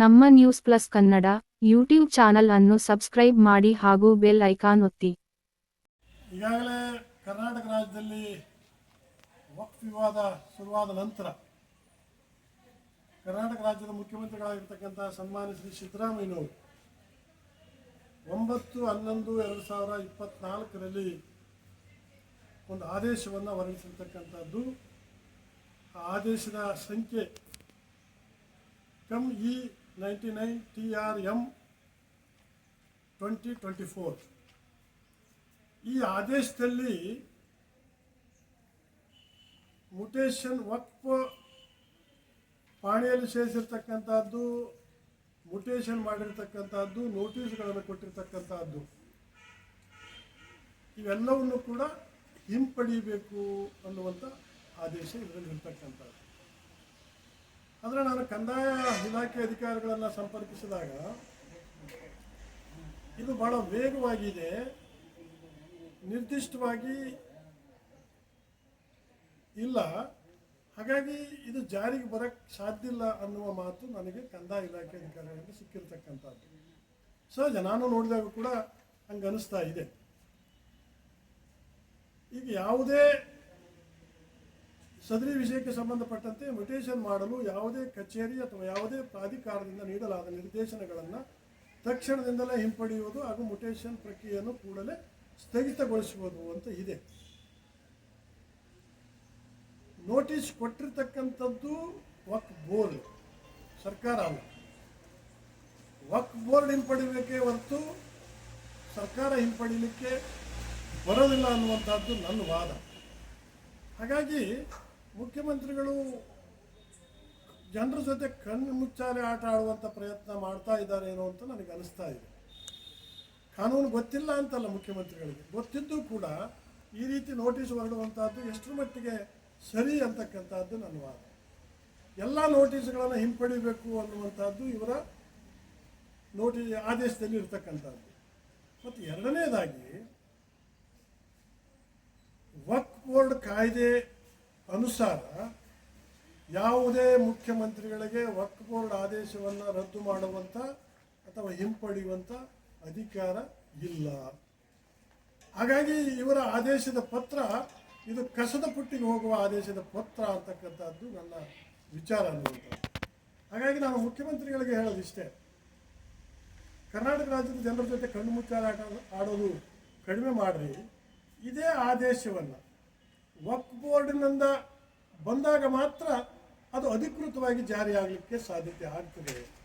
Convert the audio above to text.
ನಮ್ಮ news plus Kannada YouTube channel ಅನ್ನು subscribe ಮಾಡಿ ಹಾಗೂ ಬೆಲ್ ಐಕಾನ್ ಒತ್ತಿ. ಈಗಾಗಲೇ ಕರ್ನಾಟಕ ರಾಜ್ಯದಲ್ಲಿ ವಕ್ಫ್ ವಿವಾದ ಶುರುವಾದ ನಂತರ ಕರ್ನಾಟಕ ರಾಜ್ಯದ ಮುಖ್ಯಮಂತ್ರಿಗಳಾಗಿರ್ತಕ್ಕಂಥ ಸನ್ಮಾನ್ಯ ಶ್ರೀ ಸಿದ್ದರಾಮಯ್ಯನವರು ಒಂಬತ್ತು, ಹನ್ನೊಂದು, ಎರಡು ಸಾವಿರ ಇಪ್ಪತ್ನಾಲ್ಕರಲ್ಲಿ ಒಂದು ಆದೇಶವನ್ನು ಹೊರಡಿಸಿರ್ತಕ್ಕಂಥದ್ದು. ಆ ಆದೇಶದ ಸಂಖ್ಯೆ come E ninety nine T R M twenty twenty four ಈ ಆದೇಶದಲ್ಲಿ ಮುಟೇಶನ್ ವಕ್ಫ್ ಪಾಣಿಯಲ್ಲಿ ಸೇರಿಸಿರ್ತಕ್ಕಂಥದ್ದು ಮುಟೇಶನ್ ಮಾಡಿರ್ತಕ್ಕಂಥದ್ದು ನೋಟಿಸ್ಗಳನ್ನು ಕೊಟ್ಟಿರ್ತಕ್ಕಂಥದ್ದು. ಇವೆಲ್ಲವನ್ನು ಕೂಡ ಹಿಂಪಡಿಬೇಕು ಅನ್ನುವಂಥ ಆದೇಶ ಇದರಲ್ಲಿ ಇರ್ತಕ್ಕಂಥದ್ದು. ಆದರೆ ನಾನು ಕಂದಾಯ ಇಲಾಖೆ ಅಧಿಕಾರಿಗಳನ್ನು ಸಂಪರ್ಕಿಸಿದಾಗ ಇದು ಬಹಳ ವೇಗವಾಗಿದೆ. ನಿರ್ದಿಷ್ಟವಾಗಿ ಇಲ್ಲ. ಹಾಗಾಗಿ ಇದು ಜಾರಿಗೆ ಬರಕ್ಕೆ ಸಾಧ್ಯ ಇಲ್ಲ ಅನ್ನುವ ಮಾತು ನನಗೆ ಕಂದಾಯ ಇಲಾಖೆ ಅಧಿಕಾರಿಗಳಿಂದ ಸಿಕ್ಕಿರ್ತಕ್ಕಂಥದ್ದು. ಸಹಜ ನಾನು ನೋಡಿದಾಗ ಕೂಡ ಹಂಗೆ ಅನಿಸ್ತಾ ಇದೆ. ಈಗ ಯಾವುದೇ ಸದರಿ ವಿಷಯಕ್ಕೆ ಸಂಬಂಧಪಟ್ಟಂತೆ ಮ್ಯುಟೇಷನ್ ಮಾಡಲು ಯಾವುದೇ ಕಚೇರಿ ಅಥವಾ ಯಾವುದೇ ಪ್ರಾಧಿಕಾರದಿಂದ ನೀಡಲಾದ ನಿರ್ದೇಶನಗಳನ್ನು ತಕ್ಷಣದಿಂದಲೇ ಹಿಂಪಡೆಯುವುದು ಹಾಗೂ ಮ್ಯುಟೇಷನ್ ಪ್ರಕ್ರಿಯೆಯನ್ನು ಕೂಡಲೇ ಸ್ಥಗಿತಗೊಳಿಸುವುದು ಅಂತ ಇದೆ. ನೋಟಿಸ್ ಕೊಟ್ಟಿರ್ತಕ್ಕಂಥದ್ದು ವಕ್ ಬೋರ್ಡ್ ಸರ್ಕಾರ ಅಲ್ಲ. ವಕ್ ಬೋರ್ಡ್ ಹಿಂಪಡಿಬೇಕೇ ಹೊರತು ಸರ್ಕಾರ ಹಿಂಪಡಿಲಿಕ್ಕೆ ಬರೋದಿಲ್ಲ ಅನ್ನುವಂಥದ್ದು ನನ್ನ ವಾದ. ಹಾಗಾಗಿ ಮುಖ್ಯಮಂತ್ರಿಗಳು ಜನರ ಜೊತೆ ಕಣ್ಣು ಮುಚ್ಚಾಲೆ ಆಟ ಆಡುವಂಥ ಪ್ರಯತ್ನ ಮಾಡ್ತಾ ಇದ್ದಾರೇನೋ ಅಂತ ನನಗೆ ಅನಿಸ್ತಾ ಇದೆ. ಕಾನೂನು ಗೊತ್ತಿಲ್ಲ ಅಂತಲ್ಲ ಮುಖ್ಯಮಂತ್ರಿಗಳಿಗೆ. ಗೊತ್ತಿದ್ದು ಕೂಡ ಈ ರೀತಿ ನೋಟಿಸ್ ಹೊರಡುವಂಥದ್ದು ಎಷ್ಟರ ಮಟ್ಟಿಗೆ ಸರಿ ಅಂತಕ್ಕಂಥದ್ದು ನನ್ನ ವಾದ. ಎಲ್ಲ ನೋಟಿಸ್ಗಳನ್ನು ಹಿಂಪಡಿಬೇಕು ಅನ್ನುವಂಥದ್ದು ಇವರ ನೋಟಿಸ್ ಆದೇಶದಲ್ಲಿ ಇರ್ತಕ್ಕಂಥದ್ದು. ಮತ್ತು ಎರಡನೇದಾಗಿ ವಕ್ ಬೋರ್ಡ್ ಕಾಯ್ದೆ ಅನುಸಾರ ಯಾವುದೇ ಮುಖ್ಯಮಂತ್ರಿಗಳಿಗೆ ವಕ್ ಬೋರ್ಡ್ ಆದೇಶವನ್ನು ರದ್ದು ಮಾಡುವಂಥ ಅಥವಾ ಹಿಂಪಡೆಯುವಂಥ ಅಧಿಕಾರ ಇಲ್ಲ. ಹಾಗಾಗಿ ಇವರ ಆದೇಶದ ಪತ್ರ, ಇದು ಕಸದ ಪುಟ್ಟಿಗೆ ಹೋಗುವ ಆದೇಶದ ಪತ್ರ ಅಂತಕ್ಕಂಥದ್ದು ನನ್ನ ವಿಚಾರ ಅನ್ನುವಂಥದ್ದು. ಹಾಗಾಗಿ ನಾನು ಮುಖ್ಯಮಂತ್ರಿಗಳಿಗೆ ಹೇಳೋದಿಷ್ಟೇ ಕರ್ನಾಟಕ ರಾಜ್ಯದ ಜನರ ಜೊತೆ ಕಣ್ಣು ಮುಚ್ಚಾಲೆ ಆಡೋದು ಕಡಿಮೆ ಮಾಡಿರಿ. ಇದೇ ಆದೇಶವನ್ನು ವಕ್ ಬೋರ್ಡಿನಿಂದ ಬಂದಾಗ ಮಾತ್ರ ಅದು ಅಧಿಕೃತವಾಗಿ ಜಾರಿಯಾಗಲಿಕ್ಕೆ ಸಾಧ್ಯತೆ ಆಗ್ತದೆ.